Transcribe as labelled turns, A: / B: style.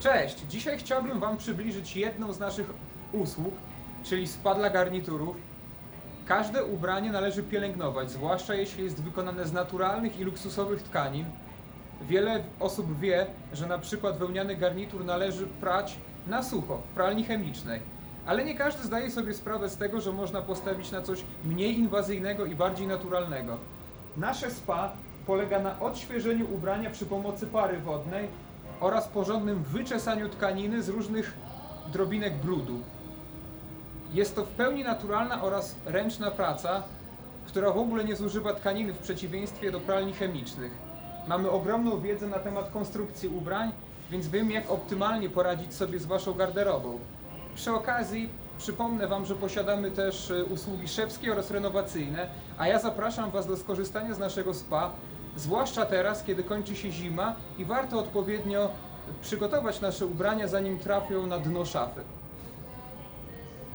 A: Cześć! Dzisiaj chciałbym Wam przybliżyć jedną z naszych usług, czyli spa dla garniturów. Każde ubranie należy pielęgnować, zwłaszcza jeśli jest wykonane z naturalnych i luksusowych tkanin. Wiele osób wie, że na przykład wełniany garnitur należy prać na sucho, w pralni chemicznej. Ale nie każdy zdaje sobie sprawę z tego, że można postawić na coś mniej inwazyjnego i bardziej naturalnego. Nasze spa polega na odświeżeniu ubrania przy pomocy pary wodnej oraz porządnym wyczesaniu tkaniny z różnych drobinek brudu. Jest to w pełni naturalna oraz ręczna praca, która w ogóle nie zużywa tkaniny w przeciwieństwie do pralni chemicznych. Mamy ogromną wiedzę na temat konstrukcji ubrań, więc wiemy jak optymalnie poradzić sobie z Waszą garderobą. Przy okazji przypomnę Wam, że posiadamy też e, usługi szewskie oraz renowacyjne, a ja zapraszam Was do skorzystania z naszego spa, zwłaszcza teraz, kiedy kończy się zima i warto odpowiednio przygotować nasze ubrania, zanim trafią na dno szafy.